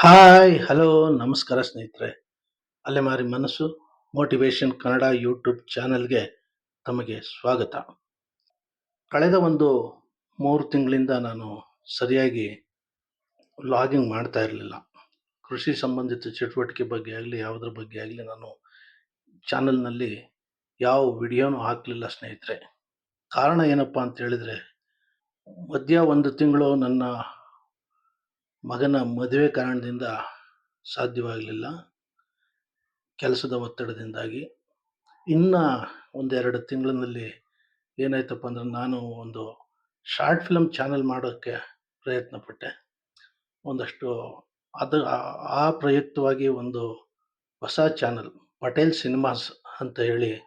Hi, hello, ನಮಸ್ಕಾರ ಸ್ನೇಹಿತರೆ. ಅಲೆಮಾರಿ ಮನಸ್ಸು, ಮೋಟಿವೇಶನ್ ಕನ್ನಡ ಯೂಟ್ಯೂಬ್ ಚಾನಲ್ಗೆ ತಮಗೆ ಸ್ವಾಗತ. ಕಳೆದ ಒಂದು ಮೂರು ತಿಂಗಳಿಂದ ನಾನು ಸರಿಯಾಗಿ ಲಾಗಿಂಗ್ ಮಾಡ್ತಾ ಇರಲಿಲ್ಲ. ಕೃಷಿ ಸಂಬಂಧಿತ ಚಟುವಟಿಕೆ ಬಗ್ಗೆ ಆಗಲಿ, ಯಾವುದ್ರ ಬಗ್ಗೆ ಆಗಲಿ ನಾನು ಚಾನಲ್ನಲ್ಲಿ ಯಾವ ವಿಡಿಯೋನೂ ಹಾಕಲಿಲ್ಲ ಸ್ನೇಹಿತರೆ. ಕಾರಣ ಏನಪ್ಪ ಅಂತ ಹೇಳಿದರೆ, ಮಧ್ಯ ಒಂದು ತಿಂಗಳು ನನ್ನ ಮಗನ ಮದುವೆ ಕಾರಣದಿಂದ ಸಾಧ್ಯವಾಗಲಿಲ್ಲ. ಕೆಲಸದ ಒತ್ತಡದಿಂದಾಗಿ. ಇನ್ನು ಒಂದೆರಡು ತಿಂಗಳಿನಲ್ಲಿ ಏನಾಯ್ತಪ್ಪ ಅಂದ್ರೆ ನಾನು ಒಂದು ಶಾರ್ಟ್ ಫಿಲಮ್ ಚಾನಲ್ ಮಾಡೋಕ್ಕೆ ಪ್ರಯತ್ನ ಪಟ್ಟೆ ಒಂದಷ್ಟು ಅದು ಆ- ಪ್ರಯುಕ್ತವಾಗಿ ಒಂದು ಹೊಸ ಚಾನಲ್, ಪಟೇಲ್ ಸಿನಿಮಾಸ್ ಅಂತ ಹೇಳಿ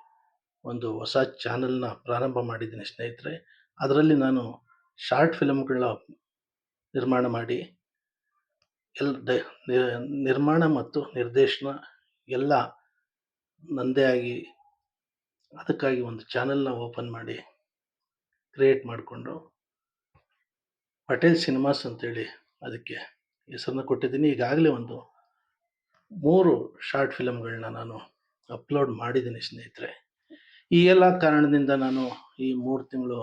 ಒಂದು ಹೊಸ ಚಾನಲ್ನ ಪ್ರಾರಂಭ ಮಾಡಿದ್ದೀನಿ ಸ್ನೇಹಿತರೆ. ಅದರಲ್ಲಿ ನಾನು ಶಾರ್ಟ್ ಫಿಲಮ್ಗಳ ನಿರ್ಮಾಣ ಮಾಡಿ ಎಲ್ ದ ನಿರ್ಮಾಣ ಮತ್ತು ನಿರ್ದೇಶನ ಎಲ್ಲ ನನ್ನದೇ ಆಗಿ ಅದಕ್ಕಾಗಿ ಒಂದು ಚಾನಲ್ನ ಓಪನ್ ಮಾಡಿ ಕ್ರಿಯೇಟ್ ಮಾಡಿಕೊಂಡು ಪಟೇಲ್ ಸಿನಿಮಾಸ್ ಅಂತೇಳಿ ಅದಕ್ಕೆ ಹೆಸರನ್ನ ಕೊಟ್ಟಿದ್ದೀನಿ. ಈಗಾಗಲೇ ಒಂದು ಮೂರು ಶಾರ್ಟ್ ಫಿಲಮ್ಗಳನ್ನ ನಾನು ಅಪ್ಲೋಡ್ ಮಾಡಿದ್ದೀನಿ ಸ್ನೇಹಿತರೆ. ಈ ಎಲ್ಲ ಕಾರಣದಿಂದ ನಾನು ಈ ಮೂರು ತಿಂಗಳು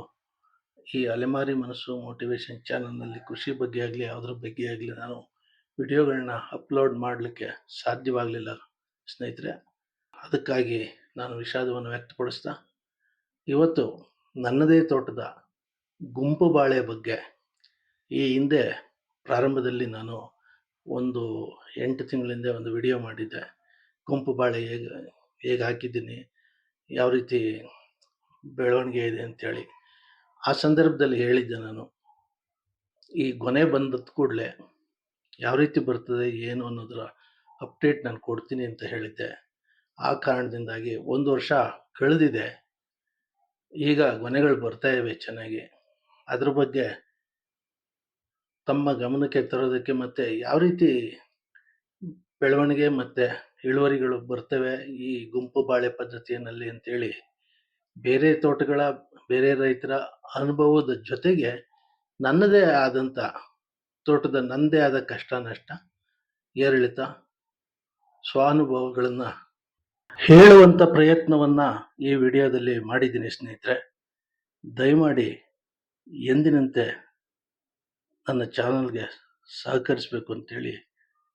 ಈ ಅಲೆಮಾರಿ ಮನಸ್ಸು ಮೋಟಿವೇಶನ್ ಚಾನಲ್ನಲ್ಲಿ ಕೃಷಿ ಬಗ್ಗೆ ಆಗಲಿ ಯಾವುದ್ರ ಬಗ್ಗೆ ಆಗಲಿ ನಾನು ವಿಡಿಯೋಗಳನ್ನ ಅಪ್ಲೋಡ್ ಮಾಡಲಿಕ್ಕೆ ಸಾಧ್ಯವಾಗಲಿಲ್ಲ ಸ್ನೇಹಿತರೆ. ಅದಕ್ಕಾಗಿ ನಾನು ವಿಷಾದವನ್ನು ವ್ಯಕ್ತಪಡಿಸ್ತಾ, ಇವತ್ತು ನನ್ನದೇ ತೋಟದ ಗುಂಪು ಬಾಳೆ ಬಗ್ಗೆ ಈ ಹಿಂದೆ ಪ್ರಾರಂಭದಲ್ಲಿ ನಾನು ಒಂದು ಎಂಟು ತಿಂಗಳಿಂದ ಒಂದು ವಿಡಿಯೋ ಮಾಡಿದ್ದೆ. ಗುಂಪು ಬಾಳೆ ಹೇಗೆ ಹೇಗೆ ಹಾಕಿದ್ದೀನಿ, ಯಾವ ರೀತಿ ಬೆಳವಣಿಗೆ ಇದೆ ಅಂಥೇಳಿ ಆ ಸಂದರ್ಭದಲ್ಲಿ ಹೇಳಿದ್ದೆ ನಾನು. ಈ ಗೊನೆ ಬಂದದ ಕೂಡಲೇ ಯಾವ ರೀತಿ ಬರ್ತದೆ, ಏನು ಅನ್ನೋದರ ಅಪ್ಡೇಟ್ ನಾನು ಕೊಡ್ತೀನಿ ಅಂತ ಹೇಳಿದ್ದೆ. ಆ ಕಾರಣದಿಂದಾಗಿ ಒಂದು ವರ್ಷ ಕಳೆದಿದೆ. ಈಗ ಗೊನೆಗಳು ಬರ್ತಾ ಇವೆ ಚೆನ್ನಾಗಿ. ಅದ್ರ ಬಗ್ಗೆ ತಮ್ಮ ಗಮನಕ್ಕೆ ತರೋದಕ್ಕೆ ಮತ್ತೆ ಯಾವ ರೀತಿ ಬೆಳವಣಿಗೆ ಮತ್ತೆ ಇಳುವರಿಗಳು ಬರ್ತವೆ, ಈ ಗುಂಪು ಬಾಳೆ ಪದ್ಧತಿಯಲ್ಲಿ ಅಂತೇಳಿ ಬೇರೆ ತೋಟಗಳ, ಬೇರೆ ರೈತರ ಅನುಭವದ ಜೊತೆಗೆ ನನ್ನದೇ ಆದಂಥ ತೋಟದ ನಂದೇ ಆದ ಕಷ್ಟ ನಷ್ಟ, ಏರಿಳಿತ, ಸ್ವಾನುಭವಗಳನ್ನು ಹೇಳುವಂಥ ಪ್ರಯತ್ನವನ್ನು ಈ ವಿಡಿಯೋದಲ್ಲಿ ಮಾಡಿದ್ದೀನಿ ಸ್ನೇಹಿತರೆ. ದಯಮಾಡಿ ಎಂದಿನಂತೆ ನನ್ನ ಚಾನಲ್ಗೆ ಸಹಕರಿಸಬೇಕು ಅಂತೇಳಿ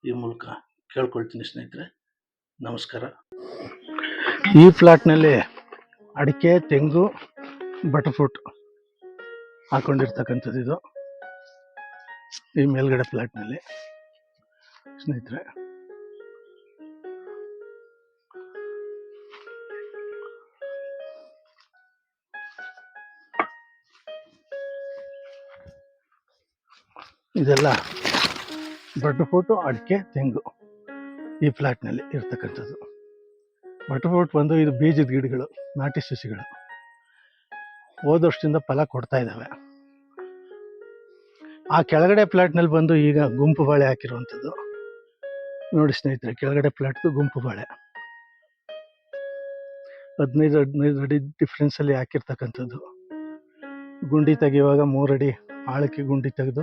ಈ ಮೂಲಕ ಕೇಳ್ಕೊಳ್ತೀನಿ ಸ್ನೇಹಿತರೆ. ನಮಸ್ಕಾರ. ಈ ಫ್ಲಾಟ್ನಲ್ಲಿ ಅಡಿಕೆ, ತೆಂಗು ಬಟರ್ ಫ್ರೂಟ್ ಹಾಕೊಂಡಿರ್ತಕ್ಕಂಥದ್ದು ಇದು. ಈ ಮೇಲ್ಗಡೆ ಫ್ಲಾಟ್ನಲ್ಲಿ ಸ್ನೇಹಿತರೆ. ಇದೆಲ್ಲ ಬಟರ್ ಫೋಟು ಅಡಿಕೆ, ತೆಂಗು ಈ ಫ್ಲಾಟ್ನಲ್ಲಿ ಇರ್ತಕ್ಕಂಥದ್ದು. ಬಟರ್ ಫೋಟ್ ಬಂದು ಇದು ಬೀಜದ ಗಿಡಗಳು, ನಾಟಿ ಸಸಿಗಳು ಹೋದ ವರ್ಷದಿಂದ ಫಲ ಕೊಡ್ತಾ ಇದ್ದಾವೆ. ಆ ಕೆಳಗಡೆ ಪ್ಲಾಟ್ನಲ್ಲಿ ಬಂದು ಈಗ ಗುಂಪು ಬಾಳೆ ಹಾಕಿರುವಂಥದ್ದು. ನೋಡಿ ಸ್ನೇಹಿತರೆ, ಕೆಳಗಡೆ ಪ್ಲಾಟ್ದು ಗುಂಪು ಬಾಳೆ. ಹದಿನೈದು ಹದಿನೈದು ಅಡಿ ಡಿಫ್ರೆನ್ಸಲ್ಲಿ ಹಾಕಿರ್ತಕ್ಕಂಥದ್ದು. ಗುಂಡಿ ತೆಗೆಯುವಾಗ ಮೂರಡಿ ಆಳಕ್ಕೆ ಗುಂಡಿ ತೆಗೆದು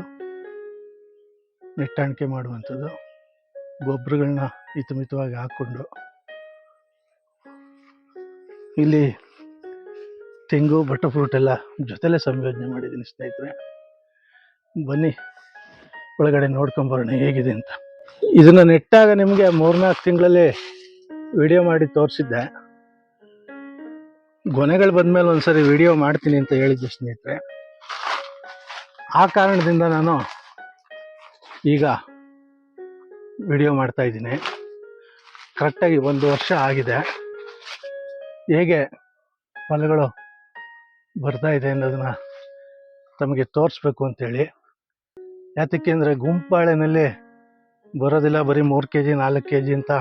ನೆಟ್ಟಾಣಿಕೆ ಮಾಡುವಂಥದ್ದು. ಗೊಬ್ಬರಗಳನ್ನ ಹಿತಮಿತವಾಗಿ ಹಾಕ್ಕೊಂಡು. ಇಲ್ಲಿ ತೆಂಗು ಬಟರ್ ಫ್ರೂಟ್ ಎಲ್ಲ ಜೊತೆಲೆ ಸಂಯೋಜನೆ ಮಾಡಿದ್ದೀನಿ ಸ್ನೇಹಿತರೆ. ಬನ್ನಿ, ಒಳಗಡೆ ನೋಡ್ಕೊಂಬರೋಣ ಹೇಗಿದೆ ಅಂತ. ಇದನ್ನ ನೆಟ್ಟಾಗ ನಿಮಗೆ ಮೂರ್ನಾಲ್ಕು ತಿಂಗಳಲ್ಲಿ ವಿಡಿಯೋ ಮಾಡಿ ತೋರಿಸಿದ್ದೆ. ಗೊನೆಗಳು ಬಂದ್ಮೇಲೆ ಒಂದ್ಸರಿ ವಿಡಿಯೋ ಮಾಡ್ತೀನಿ ಅಂತ ಹೇಳಿದ್ದೆ ಸ್ನೇಹಿತರೆ. ಆ ಕಾರಣದಿಂದ ನಾನು ಈಗ ವಿಡಿಯೋ ಮಾಡ್ತಾ ಇದ್ದೀನಿ. ಕರೆಕ್ಟಾಗಿ ಒಂದು ವರ್ಷ ಆಗಿದೆ. ಹೇಗೆ ಫಲಗಳು ಬರ್ತಾ ಇದೆ ಅನ್ನೋದನ್ನ ತಮಗೆ ತೋರಿಸ್ಬೇಕು ಅಂತೇಳಿ. ಯಾತಕ್ಕೆ ಅಂದರೆ ಗುಂಪಾಳೆನಲ್ಲಿ ಬರೋದಿಲ್ಲ, ಬರೀ ಮೂರು ಕೆ ಜಿ ನಾಲ್ಕು ಕೆ ಜಿ ಅಂತ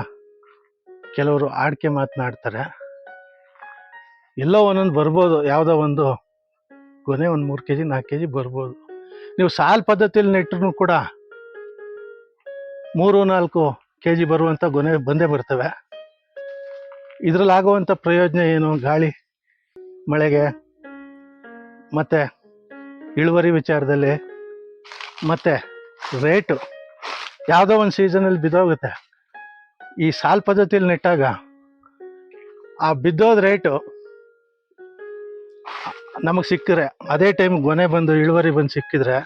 ಕೆಲವರು ಆಡಿಕೆ ಮಾತನಾಡ್ತಾರೆ. ಎಲ್ಲೋ ಒಂದೊಂದು ಬರ್ಬೋದು, ಯಾವುದೋ ಒಂದು ಕೊನೆ ಒಂದು ಮೂರು ಕೆ ಜಿ ನಾಲ್ಕು ಕೆ ಜಿ ಬರ್ಬೋದು. ನೀವು ಸಾಲ್ ಪದ್ಧತಿಯಲ್ಲಿ ನೆಟ್ಟರು ಕೂಡ ಮೂರು, ನಾಲ್ಕು ಕೆ ಜಿ ಬರುವಂಥ ಗೊನೆ ಬಂದೇ ಬರ್ತವೆ. ಇದರಲ್ಲಿ ಆಗುವಂಥ ಪ್ರಯೋಜನ ಏನು? ಗಾಳಿ, ಮಳೆಗೆ ಮತ್ತು ಇಳುವರಿ ವಿಚಾರದಲ್ಲಿ ಮತ್ತು ರೇಟು ಯಾವುದೋ ಒಂದು ಸೀಸನಲ್ಲಿ ಬಿದ್ದೋಗುತ್ತೆ. ಈ ಸಾಲ್ ಪದ್ಧತಿಯಲ್ಲಿ ನೆಟ್ಟಾಗ ಆ ಬಿದ್ದೋದ ರೇಟು ನಮಗೆ ಸಿಕ್ಕಿದ್ರೆ, ಅದೇ ಟೈಮ್ ಗೊನೆ ಬಂದು ಇಳುವರಿ ಬಂದು ಸಿಕ್ಕಿದ್ರೆ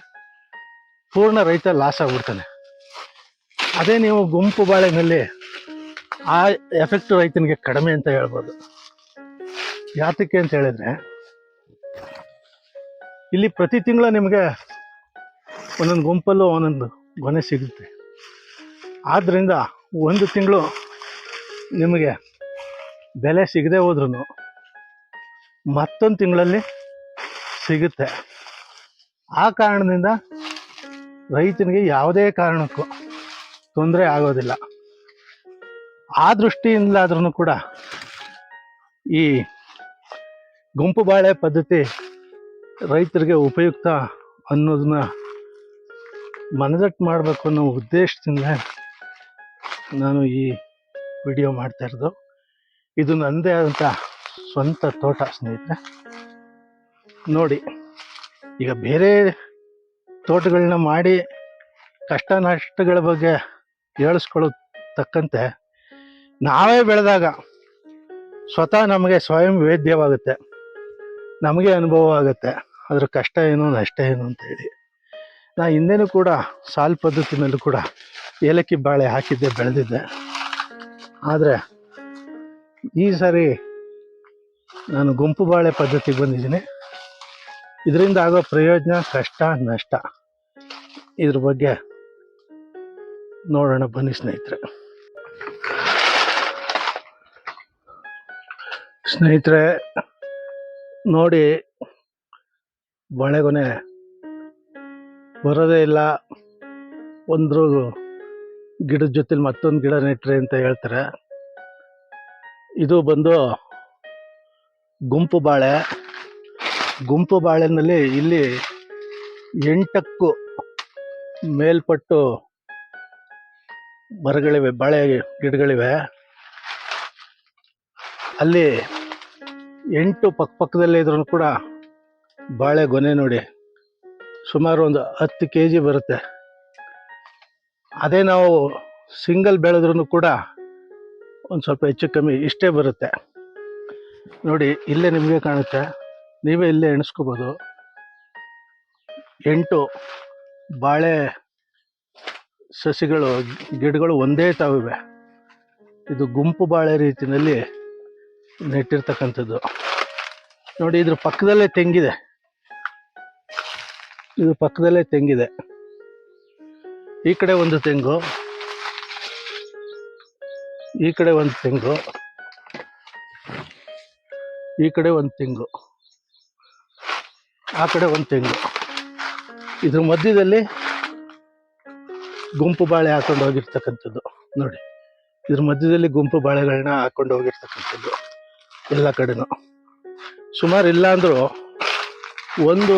ಪೂರ್ಣ ರೈತ ಲಾಸ್ ಆಗ್ಬಿಡ್ತಾನೆ. ಅದೇ ನೀವು ಗುಂಪು ಬಾಳೆನಲ್ಲಿ ಆ ಎಫೆಕ್ಟ್ ರೈತನಿಗೆ ಕಡಿಮೆ ಅಂತ ಹೇಳ್ಬೋದು. ಯಾತಕ್ಕೆ ಅಂತ ಹೇಳಿದ್ರೆ, ಇಲ್ಲಿ ಪ್ರತಿ ತಿಂಗಳು ನಿಮಗೆ ಒಂದೊಂದು ಗುಂಪಲ್ಲೂ ಒಂದೊಂದು ಗೊನೆ ಸಿಗುತ್ತೆ. ಆದ್ದರಿಂದ ಒಂದು ತಿಂಗಳು ನಿಮಗೆ ಬೆಲೆ ಸಿಗದೆ ಹೋದ್ರೂ ಮತ್ತೊಂದು ತಿಂಗಳಲ್ಲಿ ಸಿಗುತ್ತೆ. ಆ ಕಾರಣದಿಂದ ರೈತನಿಗೆ ಯಾವುದೇ ಕಾರಣಕ್ಕೂ ತೊಂದರೆ ಆಗೋದಿಲ್ಲ. ಆ ದೃಷ್ಟಿಯಿಂದಲಾದ್ರೂ ಕೂಡ ಈ ಗುಂಪು ಬಾಳೆ ಪದ್ಧತಿ ರೈತರಿಗೆ ಉಪಯುಕ್ತ ಅನ್ನೋದನ್ನ ಮನದಟ್ಟು ಮಾಡಬೇಕು ಅನ್ನೋ ಉದ್ದೇಶದಿಂದ ನಾನು ಈ ವಿಡಿಯೋ ಮಾಡ್ತಾ ಇರೋದು. ಇದು ನನ್ನದೇ ಆದಂಥ ಸ್ವಂತ ತೋಟ ಸ್ನೇಹಿತರೆ. ನೋಡಿ, ಈಗ ಬೇರೆ ತೋಟಗಳನ್ನ ಮಾಡಿ ಕಷ್ಟ ನಷ್ಟಗಳ ಬಗ್ಗೆ ಹೇಳಿಸ್ಕೊಳ್ಳೋ ತಕ್ಕಂತೆ ನಾವೇ ಬೆಳೆದಾಗ ಸ್ವತಃ ನಮಗೆ ಸ್ವಯಂ ವೇದ್ಯವಾಗುತ್ತೆ. ನಮಗೆ ಅನುಭವ ಆಗುತ್ತೆ. ಅದರ ಕಷ್ಟ ಏನು, ನಷ್ಟ ಏನು ಅಂತ ಹೇಳಿ. ನಾ ಹಿಂದೆನೂ ಕೂಡ ಸಾಲ್ ಪದ್ಧತಿನಲ್ಲೂ ಕೂಡ ಏಲಕ್ಕಿ ಬಾಳೆ ಹಾಕಿದ್ದೆ, ಬೆಳೆದಿದ್ದೆ. ಆದರೆ ಈ ಸಾರಿ ನಾನು ಗುಂಪು ಬಾಳೆ ಪದ್ಧತಿಗೆ ಬಂದಿದ್ದೀನಿ. ಇದರಿಂದ ಆಗೋ ಪ್ರಯೋಜನ ಕಷ್ಟ, ನಷ್ಟ. ಇದ್ರ ಬಗ್ಗೆ ನೋಡೋಣ ಬನ್ನಿ ಸ್ನೇಹಿತರೆ. ಸ್ನೇಹಿತರೆ, ನೋಡಿ, ಬಾಳೆಗೊನೆ ಬರೋದೇ ಇಲ್ಲ. ಒಂದು ಗಿಡದ ಜೊತೆಲಿ ಮತ್ತೊಂದು ಗಿಡ ನೆಟ್ರಿ ಅಂತ ಹೇಳ್ತಾರೆ. ಇದು ಬಂದು ಗುಂಪು ಬಾಳೆ. ಗುಂಪು ಬಾಳೆನಲ್ಲಿ ಇಲ್ಲಿ ಎಂಟಕ್ಕೂ ಮೇಲ್ಪಟ್ಟು ಮರಗಳಿವೆ, ಬಾಳೆ ಗಿಡಗಳಿವೆ. ಅಲ್ಲಿ ಎಂಟು ಪಕ್ಕಪಕ್ಕದಲ್ಲೇ ಇದ್ರೂ ಕೂಡ ಬಾಳೆ ಗೊನೆ ನೋಡಿ. ಸುಮಾರು ಒಂದು ಹತ್ತು ಕೆ ಜಿ ಬರುತ್ತೆ. ಅದೇ ನಾವು ಸಿಂಗಲ್ ಬೆಳೆದ್ರೂ ಕೂಡ ಒಂದು ಸ್ವಲ್ಪ ಹೆಚ್ಚು ಕಮ್ಮಿ ಇಷ್ಟೇ ಬರುತ್ತೆ. ನೋಡಿ, ಇಲ್ಲೇ ನಿಮಗೆ ಕಾಣುತ್ತೆ. ನೀವೇ ಇಲ್ಲೇ ಎಣಿಸ್ಕೋಬೋದು. ಎಂಟು ಬಾಳೆ ಸಸಿಗಳು, ಗಿಡಗಳು ಒಂದೇ ತಾವಿವೆ ಇದು ಗುಂಪು ಬಾಳೆ ರೀತಿಯಲ್ಲಿ ನೆಟ್ಟಿರ್ತಕ್ಕಂಥದ್ದು. ನೋಡಿ, ಇದ್ರ ಪಕ್ಕದಲ್ಲೇ ತೆಂಗಿದೆ. ಇದು ಪಕ್ಕದಲ್ಲೇ ತೆಂಗಿದೆ. ಈ ಕಡೆ ಒಂದು ತೆಂಗು. ಈ ಕಡೆ ಒಂದು ತೆಂಗು. ಈ ಕಡೆ ಒಂದು ತೆಂಗು. ಆ ಕಡೆ ಒಂದು ತೆಂಗು. ಇದ್ರ ಮಧ್ಯದಲ್ಲಿ ಗುಂಪು ಬಾಳೆ ಹಾಕೊಂಡು ಹೋಗಿರ್ತಕ್ಕಂಥದ್ದು. ನೋಡಿ, ಇದ್ರ ಮಧ್ಯದಲ್ಲಿ ಗುಂಪು ಬಾಳೆಗಳನ್ನ ಹಾಕೊಂಡು ಹೋಗಿರ್ತಕ್ಕಂಥದ್ದು ಎಲ್ಲ ಕಡೆನೂ. ಸುಮಾರು ಇಲ್ಲ ಅಂದರೂ ಒಂದು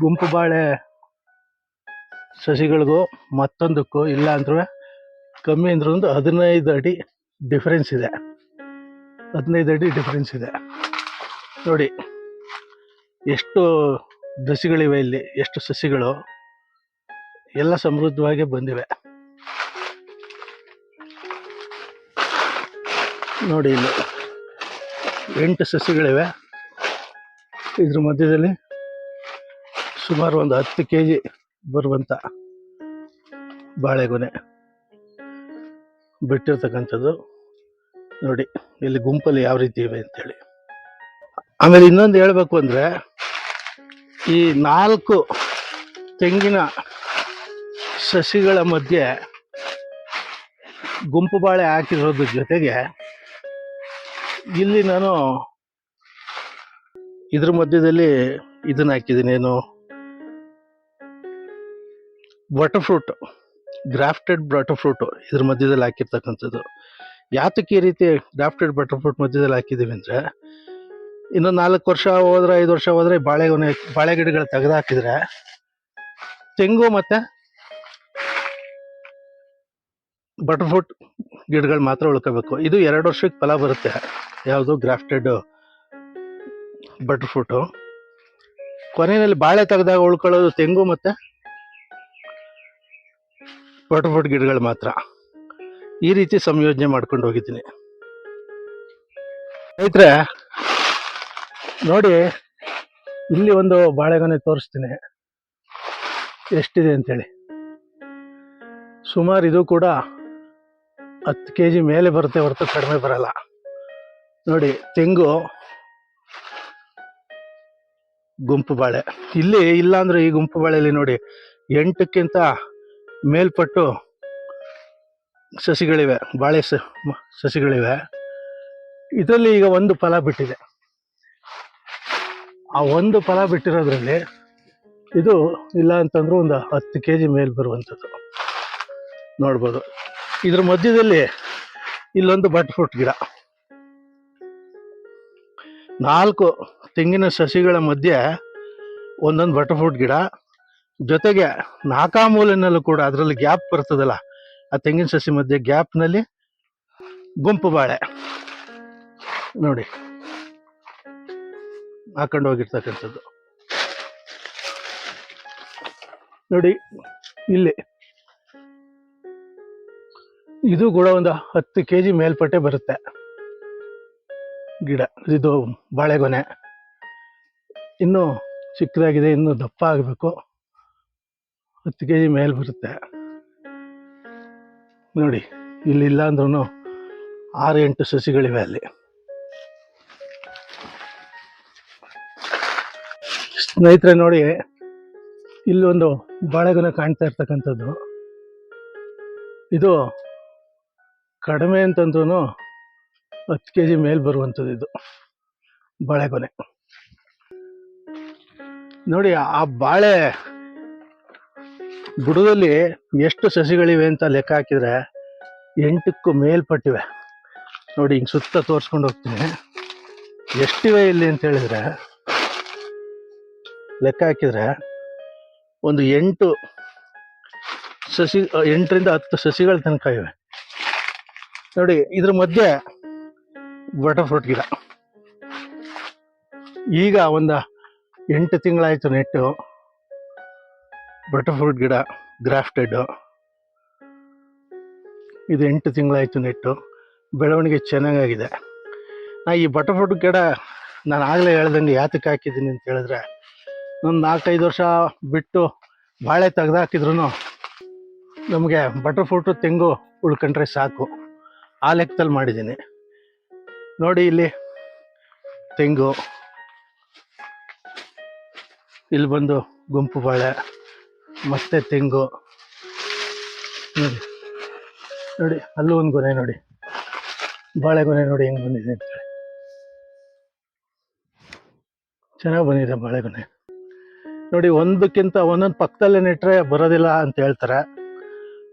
ಗುಂಪು ಬಾಳೆ ಸಸಿಗಳಿಗೂ ಮತ್ತೊಂದಕ್ಕೂ ಇಲ್ಲ ಅಂದ್ರೂ ಕಮ್ಮಿ ಅಂದ್ರೆ ಒಂದು ಹದಿನೈದು ಅಡಿ ಡಿಫ್ರೆನ್ಸ್ ಇದೆ. ಹದಿನೈದು ಅಡಿ ಡಿಫ್ರೆನ್ಸ್ ಇದೆ. ನೋಡಿ, ಎಷ್ಟು ದಸಿಗಳಿವೆ ಇಲ್ಲಿ, ಎಷ್ಟು ಸಸಿಗಳು ಎಲ್ಲ ಸಮೃದ್ಧವಾಗಿ ಬಂದಿವೆ. ನೋಡಿ ಇಲ್ಲಿ ಎಂಟು ಸಸಿಗಳಿವೆ. ಇದ್ರ ಮಧ್ಯದಲ್ಲಿ ಸುಮಾರು ಒಂದು ಹತ್ತು ಕೆ ಜಿ ಬರುವಂಥ ಬಾಳೆಗೊನೆ ಬಿಟ್ಟಿರ್ತಕ್ಕಂಥದ್ದು. ನೋಡಿ, ಇಲ್ಲಿ ಗುಂಪಲ್ಲಿ ಯಾವ ರೀತಿ ಇವೆ ಅಂತೇಳಿ. ಆಮೇಲೆ ಇನ್ನೊಂದು ಹೇಳ್ಬೇಕು ಅಂದರೆ, ಈ ನಾಲ್ಕು ತೆಂಗಿನ ಸಸಿಗಳ ಮಧ್ಯೆ ಗುಂಪು ಬಾಳೆ ಹಾಕಿರೋದ್ರ ಜೊತೆಗೆ ಇಲ್ಲಿ ನಾನು ಇದ್ರ ಮಧ್ಯದಲ್ಲಿ ಇದನ್ನ ಹಾಕಿದ್ದೀನಿ. ಏನು? Butter fruit grafted butter fruit ಇದ್ರ ಮಧ್ಯದಲ್ಲಿ ಹಾಕಿರ್ತಕ್ಕಂಥದ್ದು. ಯಾತಕ್ಕೆ ಈ ರೀತಿ ಗ್ರಾಫ್ಟೆಡ್ ಬಟರ್ ಫ್ರೂಟ್ ಮಧ್ಯದಲ್ಲಿ ಹಾಕಿದ್ದೀವಿ ಅಂದರೆ ಇನ್ನು ನಾಲ್ಕು ವರ್ಷ ಹೋದ್ರೆ, ಐದು ವರ್ಷ ಹೋದ್ರೆ ಬಾಳೆಗೊನೆ ಬಾಳೆ ಗಿಡಗಳು ತೆಗೆದು ಹಾಕಿದ್ರೆ ತೆಂಗು ಮತ್ತೆ ಬಟರ್ ಫ್ರೂಟ್ ಗಿಡಗಳು ಮಾತ್ರ ಉಳ್ಕೋಬೇಕು. ಇದು ಎರಡು ವರ್ಷಕ್ಕೆ ಫಲ ಬರುತ್ತೆ. ಯಾವುದು? ಗ್ರಾಫ್ಟೆಡ್ ಬಟರ್ ಫ್ರೂಟು ಕೊನೆಯಲ್ಲಿ ಬಾಳೆ ತೆಗೆದಾಗ ಉಳ್ಕೊಳ್ಳೋದು ತೆಂಗು ಮತ್ತೆ ವಾಟರ್ ಗಿಡಗಳು ಮಾತ್ರ. ಈ ರೀತಿ ಸಂಯೋಜನೆ ಮಾಡ್ಕೊಂಡು ಹೋಗಿದ್ದೀನಿ. ಸ್ನೇಹಿತರೆ, ನೋಡಿ, ಇಲ್ಲಿ ಒಂದು ಬಾಳೆಗೊನೆ ತೋರಿಸ್ತೀನಿ. ಎಷ್ಟಿದೆ ಅಂತೇಳಿ. ಸುಮಾರು ಇದು ಕೂಡ ಹತ್ತು ಕೆ ಜಿ ಮೇಲೆ ಬರುತ್ತೆ, ಹೊರತು ಕಡಿಮೆ ಬರಲ್ಲ. ನೋಡಿ, ತೆಂಗು, ಗುಂಪು ಬಾಳೆ. ಇಲ್ಲಿ ಇಲ್ಲಾಂದ್ರೆ ಈ ಗುಂಪು ಬಾಳೆಯಲ್ಲಿ ನೋಡಿ, ಎಂಟಕ್ಕಿಂತ ಮೇಲ್ಪಟ್ಟು ಸಸಿಗಳಿವೆ, ಬಾಳೆ ಸಸಿಗಳಿವೆ. ಇದರಲ್ಲಿ ಈಗ ಒಂದು ಫಲ ಬಿಟ್ಟಿದೆ. ಆ ಒಂದು ಫಲ ಬಿಟ್ಟಿರೋದ್ರಲ್ಲಿ ಇದು ಇಲ್ಲ ಅಂತಂದ್ರೆ ಒಂದು ಹತ್ತು ಕೆ ಜಿ ಮೇಲೆ ಬರುವಂಥದ್ದು. ನೋಡ್ಬೋದು. ಇದ್ರ ಮಧ್ಯದಲ್ಲಿ ಇಲ್ಲೊಂದು ಬಟ್ ಫ್ರೂಟ್ ಗಿಡ. ನಾಲ್ಕು ತೆಂಗಿನ ಸಸಿಗಳ ಮಧ್ಯೆ ಒಂದೊಂದು ಬಟರ್ ಫ್ರೂಟ್ ಗಿಡ. ಜೊತೆಗೆ ನಾಕಾಮೂಲಿನಲ್ಲೂ ಕೂಡ ಅದರಲ್ಲಿ ಗ್ಯಾಪ್ ಬರ್ತದಲ್ಲ, ಆ ತೆಂಗಿನ ಸಸಿ ಮಧ್ಯೆ ಗ್ಯಾಪ್ನಲ್ಲಿ ಗುಂಪು ಬಾಳೆ. ನೋಡಿ, ಹಾಕೊಂಡು ಹೋಗಿರ್ತಕ್ಕಂಥದ್ದು. ನೋಡಿ, ಇಲ್ಲಿ ಇದು ಕೂಡ ಒಂದು ಹತ್ತು ಕೆ ಜಿ ಮೇಲ್ಪಟ್ಟೆ ಬರುತ್ತೆ. ಗಿಡ, ಇದು ಬಾಳೆಗೊನೆ. ಇನ್ನು ಚಿಕ್ಕದಾಗಿದೆ, ಇನ್ನು ದಪ್ಪ ಆಗಬೇಕು. ಹತ್ತು ಕೆ ಜಿ ಮೇಲೆ ಬರುತ್ತೆ. ನೋಡಿ, ಇಲ್ಲಿ ಅಂದ್ರೂ ಆರು ಎಂಟು ಸಸಿಗಳಿವೆ ಅಲ್ಲಿ. ಸ್ನೇಹಿತರೆ ನೋಡಿ ಇಲ್ಲೊಂದು ಬಾಳೆಗೊನೆ ಕಾಣ್ತಾ ಇರ್ತಕ್ಕಂಥದ್ದು. ಇದು ಕಡಿಮೆ ಅಂತಂದ್ರೂ ಹತ್ತು ಕೆ ಜಿ ಮೇಲೆ ಬರುವಂಥದ್ದು ಇದು, ಬಾಳೆಗೊನೆ. ನೋಡಿ, ಆ ಬಾಳೆ ಬುಡದಲ್ಲಿ ಎಷ್ಟು ಸಸಿಗಳಿವೆ ಅಂತ ಲೆಕ್ಕ ಹಾಕಿದ್ರೆ ಎಂಟಕ್ಕೂ ಮೇಲ್ಪಟ್ಟಿವೆ. ನೋಡಿ, ಹಿಂಗೆ ಸುತ್ತ ತೋರಿಸ್ಕೊಂಡು ಹೋಗ್ತೀನಿ. ಎಷ್ಟಿವೆ ಇಲ್ಲಿ ಅಂತ ಹೇಳಿದ್ರೆ, ಲೆಕ್ಕ ಹಾಕಿದ್ರೆ ಒಂದು ಎಂಟು ಸಸಿ, ಎಂಟರಿಂದ ಹತ್ತು ಸಸಿಗಳ ತನಕ ಇವೆ. ನೋಡಿ, ಇದ್ರ ಮಧ್ಯೆ ಬಟರ್ ಫ್ರೂಟ್ ಗಿಡ. ಈಗ ಒಂದು ಎಂಟು ತಿಂಗಳಾಯಿತು ನೆಟ್ಟು. ಬಟರ್ ಫ್ರೂಟ್ ಗಿಡ, ಗ್ರಾಫ್ಟೆಡ್. ಇದು ಎಂಟು ತಿಂಗಳಾಯ್ತು ನೆಟ್ಟು. ಬೆಳವಣಿಗೆ ಚೆನ್ನಾಗಾಗಿದೆ. ನಾ ಈ ಬಟರ್ ಫ್ರೂಟ್ ಗಿಡ ನಾನು ಆಗಲೇ ಹೇಳ್ದಂಗೆ ಯಾತಕ್ಕೆ ಹಾಕಿದ್ದೀನಿ ಅಂತ ಹೇಳಿದ್ರೆ, ಒಂದು ನಾಲ್ಕೈದು ವರ್ಷ ಬಿಟ್ಟು ಬಾಳೆ ತೆಗೆದಾಕಿದ್ರು ನಮಗೆ ಬಟರ್ ಫ್ರೂಟು ತೆಂಗು ಉಳ್ಕೊಂಡ್ರೆ ಸಾಕು. ಆ ಲೆಕ್ಕದಲ್ಲಿ ಮಾಡಿದ್ದೀನಿ. ನೋಡಿ ಇಲ್ಲಿ ತೆಂಗು. ಇಲ್ಲಿ ಬಂದು ಗುಂಪು ಬಾಳೆ. ಮತ್ತೆ ತೆಂಗು. ನೋಡಿ. ನೋಡಿ, ಅಲ್ಲೂ ಒಂದು ಗೊನೆ ನೋಡಿ. ಬಾಳೆಗೊನೆ ನೋಡಿ ಹೆಂಗೆ ಬಂದಿದೆ ಅಂತ ಚೆನ್ನಾಗಿ ಬಂದಿದೆ ಬಾಳೆಗೊನೆ ನೋಡಿ, ಒಂದಕ್ಕಿಂತ ಒಂದೊಂದು ಪಕ್ಕದಲ್ಲೇ ನೆಟ್ಟರೆ ಬರೋದಿಲ್ಲ ಅಂತ ಹೇಳ್ತಾರೆ.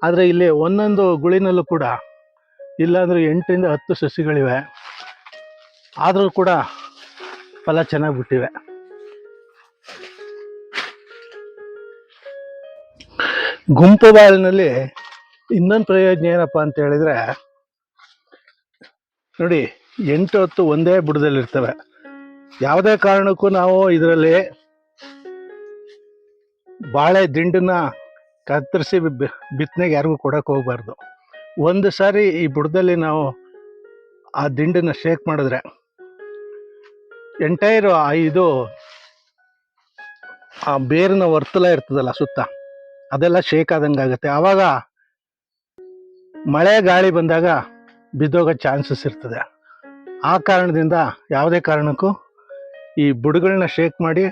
ಆದರೆ ಇಲ್ಲಿ ಒಂದೊಂದು ಗುಳಿನಲ್ಲೂ ಕೂಡ ಇಲ್ಲಾಂದ್ರೆ ಎಂಟರಿಂದ ಹತ್ತು ಸಸಿಗಳಿವೆ. ಆದರೂ ಕೂಡ ಫಲ ಚೆನ್ನಾಗಿ ಬಿಟ್ಟಿವೆ. ಗುಂಪು ಬಾಳಿನಲ್ಲಿ ಇನ್ನೊಂದು ಪ್ರಯೋಜನ ಏನಪ್ಪ ಅಂತ ಹೇಳಿದ್ರೆ, ನೋಡಿ, ಎಂಟು ಹೊತ್ತು ಒಂದೇ ಬುಡದಲ್ಲಿ ಇರ್ತವೆ ಯಾವುದೇ ಕಾರಣಕ್ಕೂ ನಾವು ಇದರಲ್ಲಿ ಬಾಳೆ ದಿಂಡನ್ನ ಕತ್ತರಿಸಿ ಬಿತ್ತನೆಗೆ ಯಾರಿಗೂ ಕೊಡಕ್ಕೆ ಹೋಗಬಾರ್ದು. ಒಂದು ಸಾರಿ ಈ ಬುಡದಲ್ಲಿ ನಾವು ಆ ದಿಂಡನ್ನ ಶೇಕ್ ಮಾಡಿದ್ರೆ, ಎಂಟೈರ್ ಇದು ಆ ಬೇರಿನ ವರ್ತಲ ಇರ್ತದಲ್ಲ ಸುತ್ತ ಅದೆಲ್ಲ ಶೇಕ್ ಆದಂಗೆ ಆಗುತ್ತೆ. ಆವಾಗ ಮಳೆ ಗಾಳಿ ಬಂದಾಗ ಬಿದ್ದೋಗೋ ಚಾನ್ಸಸ್ ಇರ್ತದೆ. ಆ ಕಾರಣದಿಂದ ಯಾವುದೇ ಕಾರಣಕ್ಕೂ ಈ ಬುಡಗಳನ್ನ ಶೇಕ್ ಮಾಡಿ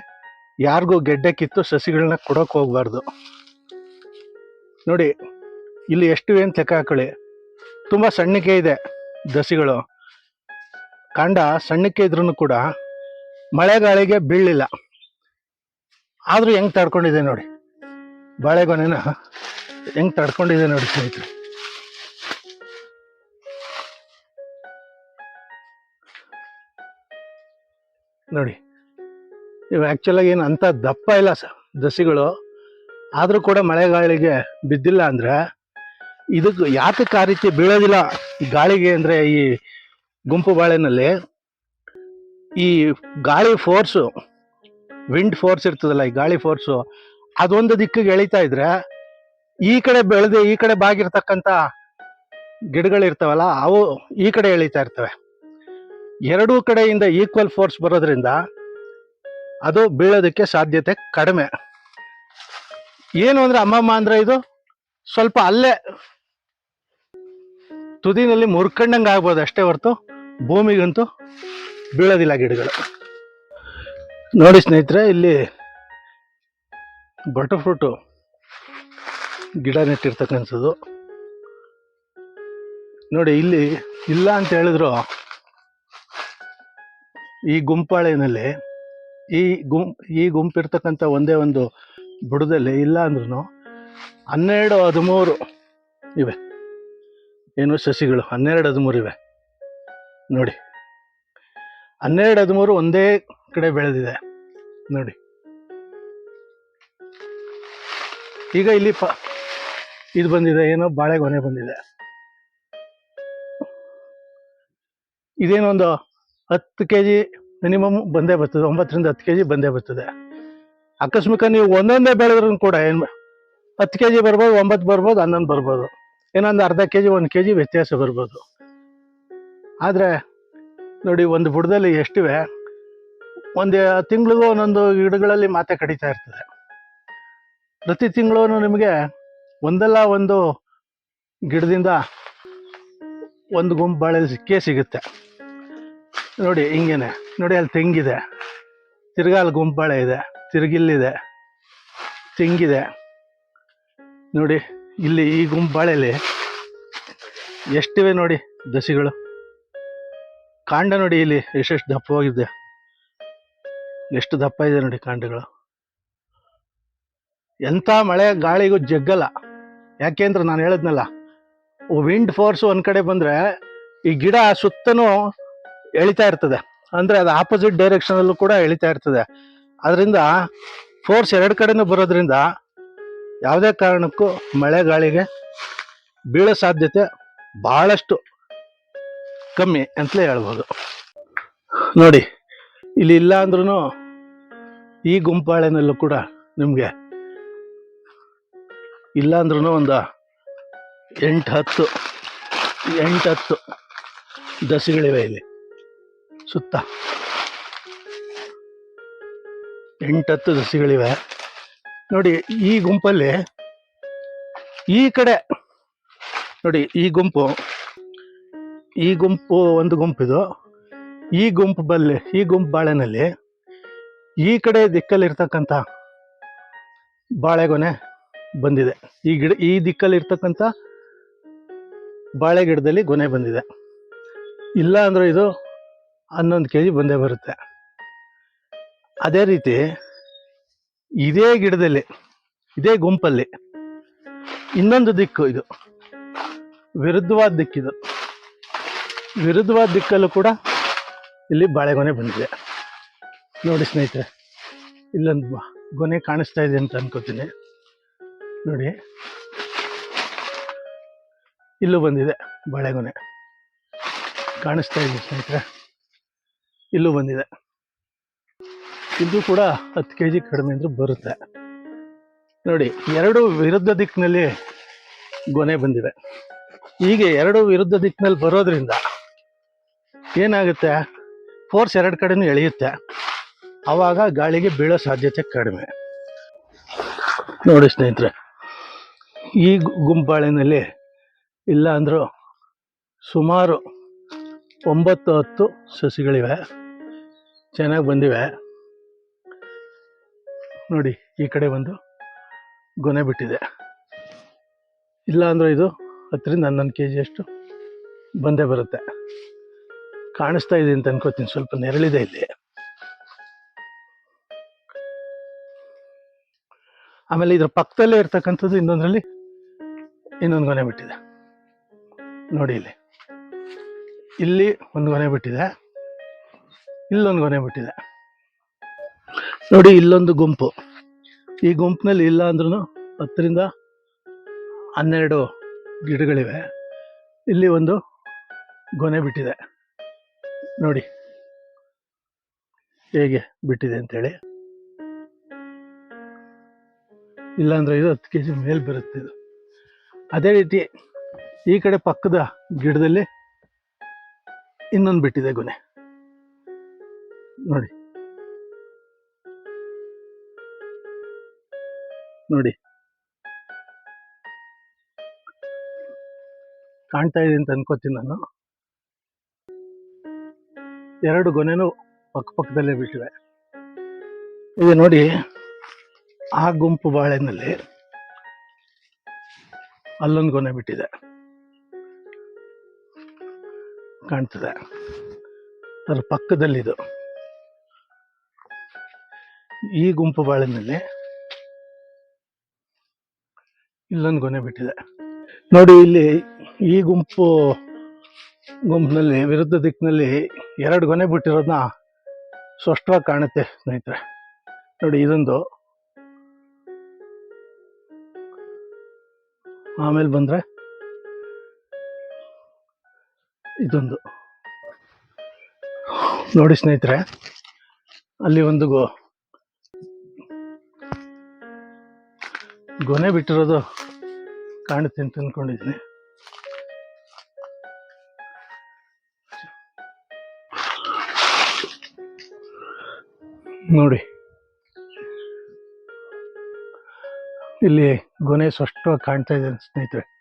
ಯಾರಿಗೂ ಗೆಡ್ಡೆ ಕಿತ್ತು ಸಸಿಗಳನ್ನ ಕೊಡೋಕೆ ಹೋಗಬಾರ್ದು. ನೋಡಿ, ಇಲ್ಲಿ ಎಷ್ಟು ಏನು ಲೆಕ್ಕ ಹಾಕೊಳ್ಳಿ. ತುಂಬ ಸಣ್ಣಕ್ಕೆ ಇದೆ ದಸಿಗಳು. ಕಾಂಡ ಸಣ್ಣಕ್ಕೆ ಇದ್ರೂ ಕೂಡ ಮಳೆಗಾಳಿಗೆ ಬೀಳಲಿಲ್ಲ. ಆದರೂ ಹೆಂಗ್ ತಡ್ಕೊಂಡಿದೆ ನೋಡಿ. ಬಾಳೆಗೊನೆನ ಹೆಂಗ್ ತಡ್ಕೊಂಡಿದೆ ನೋಡಿ ಸ್ನೇಹಿತರೆ. ನೋಡಿ, ಇವು ಆ್ಯಕ್ಚುಲಾಗಿ ಏನು ಅಂಥ ದಪ್ಪ ಇಲ್ಲ ಸ ದಸಿಗಳು ಆದರೂ ಕೂಡ ಮಳೆಗಾಳಿಗೆ ಬಿದ್ದಿಲ್ಲ ಅಂದರೆ ಇದಕ್ಕೆ ಯಾತಕ್ಕೆ ಆ ರೀತಿ ಬೀಳೋದಿಲ್ಲ ಗಾಳಿಗೆ ಅಂದರೆ ಈ ಗುಂಪು ಬಾಳೆನಲ್ಲಿ? ಈ ಗಾಳಿ ಫೋರ್ಸು ವಿಂಡ್ ಫೋರ್ಸ್ ಇರ್ತದಲ್ಲ, ಈ ಗಾಳಿ ಫೋರ್ಸು ಅದೊಂದು ದಿಕ್ಕಿಗೆ ಎಳಿತಾ ಇದ್ರೆ, ಈ ಕಡೆ ಬೆಳೆದು ಈ ಕಡೆ ಬಾಗಿರ್ತಕ್ಕಂಥ ಗಿಡಗಳಿರ್ತಾವಲ್ಲ ಅವು ಈ ಕಡೆ ಎಳಿತಾ ಇರ್ತವೆ. ಎರಡೂ ಕಡೆಯಿಂದ ಈಕ್ವಲ್ ಫೋರ್ಸ್ ಬರೋದ್ರಿಂದ ಅದು ಬೀಳೋದಕ್ಕೆ ಸಾಧ್ಯತೆ ಕಡಿಮೆ. ಏನು ಅಂದ್ರೆ ಅಮ್ಮಮ್ಮ ಅಂದ್ರೆ ಇದು ಸ್ವಲ್ಪ ಅಲ್ಲೇ ತುದಿನಲ್ಲಿ ಮುರ್ಕಂಡಂಗೆ ಆಗ್ಬೋದು ಅಷ್ಟೇ ಹೊರತು, ಭೂಮಿಗಂತೂ ಬೀಳೋದಿಲ್ಲ ಗಿಡಗಳು. ನೋಡಿ ಸ್ನೇಹಿತರೆ, ಇಲ್ಲಿ ಬಟರ್ ಫ್ರೂಟು ಗಿಡ ನೆಟ್ಟಿರ್ತಕ್ಕಂಥದ್ದು ನೋಡಿ, ಇಲ್ಲಿ ಇಲ್ಲ ಅಂತ ಹೇಳಿದ್ರು ಈ ಗುಂಪಾಳೆಯಲ್ಲಿ ಈ ಗುಂ, ಈ ಗುಂಪಿರ್ತಕ್ಕಂಥ ಒಂದೇ ಒಂದು ಬುಡದಲ್ಲಿ ಇಲ್ಲ ಅಂದ್ರೂ ಹನ್ನೆರಡು ಹದಿಮೂರು ಇವೆ. ಏನು ಸಸಿಗಳು? ಹನ್ನೆರಡು ಹದಿಮೂರು ಇವೆ. ನೋಡಿ, ಹನ್ನೆರಡು ಹದಿಮೂರು ಒಂದೇ ಕಡೆ ಬೆಳೆದಿದೆ. ನೋಡಿ. ಈಗ ಇಲ್ಲಿ ಇದು ಬಂದಿದೆ, ಏನೋ ಬಾಳೆಗೊನೆ ಬಂದಿದೆ. ಇದೇನೊಂದು ಹತ್ತು ಕೆ ಜಿ ಮಿನಿಮಮ್ ಬಂದೇ ಬರ್ತದೆ, ಒಂಬತ್ತರಿಂದ ಹತ್ತು ಕೆ ಜಿ ಬಂದೇ ಬರ್ತದೆ. ಆಕಸ್ಮಿಕ ನೀವು ಒಂದೊಂದೇ ಬೆಳೆದ್ರೂ ಕೂಡ ಏನು ಹತ್ತು ಕೆ ಜಿ ಬರ್ಬೋದು, ಒಂಬತ್ತು ಬರ್ಬೋದು, ಹನ್ನೊಂದು ಬರ್ಬೋದು. ಏನೊಂದು ಅರ್ಧ ಕೆ ಜಿ ಒಂದು ಕೆ ಜಿ ವ್ಯತ್ಯಾಸ ಬರ್ಬೋದು. ಆದರೆ ನೋಡಿ, ಒಂದು ಬುಡದಲ್ಲಿ ಎಷ್ಟಿವೆ, ಒಂದು ತಿಂಗಳಿಗೂ ಒಂದೊಂದು ಗಿಡಗಳಲ್ಲಿ ಮಾತೆ ಕಡಿತಾ ಇರ್ತದೆ. ಪ್ರತಿ ತಿಂಗಳು ನಿಮಗೆ ಒಂದಲ್ಲ ಒಂದು ಗಿಡದಿಂದ ಒಂದು ಗುಂಪು ಬಾಳೆ ಸಿಕ್ಕೇ ಸಿಗುತ್ತೆ. ನೋಡಿ ಹಿಂಗೇನೆ, ನೋಡಿ ಅಲ್ಲಿ ತೆಂಗಿದೆ. ತಿರ್ಗಾ ಅಲ್ಲಿ ಗುಂಪು ಬಾಳೆ ಇದೆ, ತಿರ್ಗಿಲ್ಲಿದೆ, ತೆಂಗಿದೆ. ನೋಡಿ ಇಲ್ಲಿ ಈ ಗುಂಪು ಬಾಳೆಯಲ್ಲಿ ಎಷ್ಟಿವೆ ನೋಡಿ ದಸಿಗಳು. ಕಾಂಡ ನೋಡಿ ಇಲ್ಲಿ ಎಷ್ಟೆಷ್ಟು ದಪ್ಪವಾಗಿದೆ ಎಷ್ಟು ದಪ್ಪ ಇದೆ ನೋಡಿ ಕಾಂಡಗಳು. ಎಂಥ ಮಳೆ, ಗಾಳಿಗೂ ಜಗ್ಗಲ್ಲ. ಯಾಕೆಂದ್ರೆ ನಾನು ಹೇಳಿದ್ನಲ್ಲ ವಿಂಡ್ ಫೋರ್ಸ್ ಒಂದು ಕಡೆ ಬಂದ್ರೆ ಈ ಗಿಡ ಸುತ್ತನೂ ಎಳಿತಾ ಇರ್ತದೆ. ಅಂದ್ರೆ ಅದು ಆಪೋಸಿಟ್ ಡೈರೆಕ್ಷನಲ್ಲೂ ಕೂಡ ಎಳಿತಾ ಇರ್ತದೆ. ಅದರಿಂದ ಫೋರ್ಸ್ ಎರಡು ಕಡೆನೂ ಬರೋದ್ರಿಂದ ಯಾವುದೇ ಕಾರಣಕ್ಕೂ ಮಳೆ, ಗಾಳಿಗೆ ಬೀಳೋ ಸಾಧ್ಯತೆ ಬಹಳಷ್ಟು ಕಮ್ಮಿ ಅಂತಲೇ ಹೇಳ್ಬೋದು. ನೋಡಿ, ಇಲ್ಲಿ ಇಲ್ಲ ಅಂದ್ರೂ ಈ ಗುಂಪಾಳೆನಲ್ಲೂ ಕೂಡ ನಿಮಗೆ ಇಲ್ಲ ಅಂದ್ರೂ ಒಂದು ಎಂಟು ಹತ್ತು ಎಂಟು ಹತ್ತು ದಸಿಗಳಿವೆ ಇಲ್ಲಿ. ಸುತ್ತ. ಎಂಟತ್ತು ದಸಿಗಳಿವೆ ನೋಡಿ, ಈ ಗುಂಪಲ್ಲಿ ಈ ಕಡೆ, ನೋಡಿ, ಈ ಗುಂಪು ಈ ಗುಂಪು ಒಂದು ಗುಂಪಿದು ಈ ಗುಂಪು ಬಲ್ಲಿ, ಈ ಗುಂಪು ಬಾಳೆನಲ್ಲಿ ಈ ಕಡೆ ದಿಕ್ಕಲ್ಲಿರ್ತಕ್ಕಂಥ ಬಾಳೆಗೊನೆ ಬಂದಿದೆ. ಈ ಗಿಡ, ಈ ದಿಕ್ಕಲ್ಲಿ ಇರ್ತಕ್ಕಂಥ ಬಾಳೆ ಗಿಡದಲ್ಲಿ ಗೊನೆ ಬಂದಿದೆ. ಇಲ್ಲ ಅಂದ್ರೆ ಇದು ಹನ್ನೊಂದು ಕೆ ಜಿ ಬಂದೇ ಬರುತ್ತೆ. ಅದೇ ರೀತಿ ಇದೇ ಗಿಡದಲ್ಲಿ, ಇದೇ ಗುಂಪಲ್ಲಿ ಇನ್ನೊಂದು ದಿಕ್ಕು ಇದು. ವಿರುದ್ಧವಾದ ದಿಕ್ಕಿದು ವಿರುದ್ಧವಾದ ದಿಕ್ಕಲ್ಲೂ ಕೂಡ ಇಲ್ಲಿ ಬಾಳೆಗೊನೆ ಬಂದಿದೆ. ನೋಡಿ ಸ್ನೇಹಿತರೆ, ಇಲ್ಲೊಂದು ಗೊನೆ ಕಾಣಿಸ್ತಾ ಇದೆ ಅಂತ ಅನ್ಕೋತೀನಿ. ನೋಡಿ. ಇಲ್ಲೂ ಬಂದಿದೆ ಬಾಳೆಗೊನೆ. ಕಾಣಿಸ್ತಾ ಇದೆ ಸ್ನೇಹಿತರೆ. ಇಲ್ಲೂ ಬಂದಿದೆ. ಇದು ಕೂಡ ಹತ್ತು ಕೆ ಜಿ ಕಡಿಮೆ ಅಂದರೂ ಬರುತ್ತೆ. ನೋಡಿ, ಎರಡು ವಿರುದ್ಧ ದಿಕ್ಕಿನಲ್ಲಿ ಗೊನೆ ಬಂದಿದೆ. ಹೀಗೆ ಎರಡು ವಿರುದ್ಧ ದಿಕ್ಕಿನಲ್ಲಿ ಬರೋದ್ರಿಂದ ಏನಾಗುತ್ತೆ? ಫೋರ್ಸ್ ಎರಡು ಕಡೆನೂ ಎಳೆಯುತ್ತೆ. ಆವಾಗ ಗಾಳಿಗೆ ಬೀಳೋ ಸಾಧ್ಯತೆ ಕಡಿಮೆ. ನೋಡಿ ಸ್ನೇಹಿತರೆ. ಈ ಗುಂಪಾಳಿನಲ್ಲಿ ಇಲ್ಲ ಅಂದರೂ ಸುಮಾರು ಒಂಬತ್ತು ಹತ್ತು ಸಸಿಗಳಿವೆ. ಚೆನ್ನಾಗಿ ಬಂದಿವೆ. ನೋಡಿ, ಈ ಕಡೆ ಒಂದು ಗೊನೆ ಬಿಟ್ಟಿದೆ. ಇಲ್ಲ ಇದು ಹತ್ತರಿಂದ ಹನ್ನೊಂದು ಕೆ ಜಿಯಷ್ಟು ಬಂದೇ ಬರುತ್ತೆ. ಕಾಣಿಸ್ತಾ ಇದೆ ಅಂತ ಅನ್ಕೋತೀನಿ, ಸ್ವಲ್ಪ ನೆರಳಿದೆ ಇಲ್ಲಿ. ಆಮೇಲೆ ಇದ್ರ ಪಕ್ಕದಲ್ಲೇ ಇರ್ತಕ್ಕಂಥದ್ದು ಇನ್ನೊಂದರಲ್ಲಿ ಇನ್ನೊಂದು ಗೊನೆ ಬಿಟ್ಟಿದೆ. ನೋಡಿ ಇಲ್ಲಿ. ಇಲ್ಲಿ ಒಂದು ಗೊನೆ ಬಿಟ್ಟಿದೆ. ಇಲ್ಲೊಂದು ಗೊನೆ ಬಿಟ್ಟಿದೆ. ನೋಡಿ ಇಲ್ಲೊಂದು ಗುಂಪು. ಈ ಗುಂಪಿನಲ್ಲಿ ಇಲ್ಲ ಅಂದ್ರೂ ಹತ್ತರಿಂದ ಹನ್ನೆರಡು ಗಿಡಗಳಿವೆ. ಇಲ್ಲಿ ಒಂದು ಗೊನೆ ಬಿಟ್ಟಿದೆ. ನೋಡಿ. ಹೇಗೆ ಬಿಟ್ಟಿದೆ ಅಂತೇಳಿ. ಇಲ್ಲಾಂದ್ರೆ ಇದು ಹತ್ತು ಕೆ ಜಿ ಮೇಲೆ ಬರುತ್ತೆ ಇದು. ಅದೇ ರೀತಿ ಈ ಕಡೆ ಪಕ್ಕದ ಗಿಡದಲ್ಲಿ ಇನ್ನೊಂದು ಬಿಟ್ಟಿದೆ ಗೊನೆ. ನೋಡಿ. ನೋಡಿ. ಕಾಣ್ತಾ ಇದೆ ಅಂತ ಅನ್ಕೋತೀನಿ ನಾನು. ಎರಡು ಗೊನೆನೂ ಪಕ್ಕ ಪಕ್ಕದಲ್ಲೇ ಬಿಟ್ಟಿವೆ. ಇದು ನೋಡಿ, ಆ ಗುಂಪು ಬಾಳೆನಲ್ಲಿ ಅಲ್ಲೊಂದು ಗೊನೆ ಬಿಟ್ಟಿದೆ. ಕಾಣ್ತದೆ. ಅದರ ಪಕ್ಕದಲ್ಲಿದು. ಈ ಗುಂಪು ಬಾಳೆನಲ್ಲಿ ಇಲ್ಲೊಂದು ಗೊನೆ ಬಿಟ್ಟಿದೆ. ನೋಡಿ, ಇಲ್ಲಿ ಈ ಗುಂಪು ಗುಂಪಿನಲ್ಲಿ ವಿರುದ್ಧ ದಿಕ್ಕಿನಲ್ಲಿ ಎರಡು ಗೊನೆ ಬಿಟ್ಟಿರೋದನ್ನ ಸ್ಪಷ್ಟವಾಗಿ ಕಾಣುತ್ತೆ ಸ್ನೇಹಿತರೆ. ನೋಡಿ, ಇದೊಂದು ಆಮೇಲೆ ಬಂದರೆ ಇದೊಂದು. ನೋಡಿ ಸ್ನೇಹಿತರೆ ಅಲ್ಲಿ ಒಂದು ಗೋ ಗೊನೆ ಬಿಟ್ಟಿರೋದು ಕಾಣುತ್ತೆ ಅಂತ ಅಂದ್ಕೊಂಡಿದ್ದೀನಿ ನೋಡಿ. ಇಲ್ಲಿ ಗೊನೆ ಸ್ಪಷ್ಟವಾಗಿ ಕಾಣ್ತಾ ಇದೆ ಸ್ನೇಹಿತರೆ.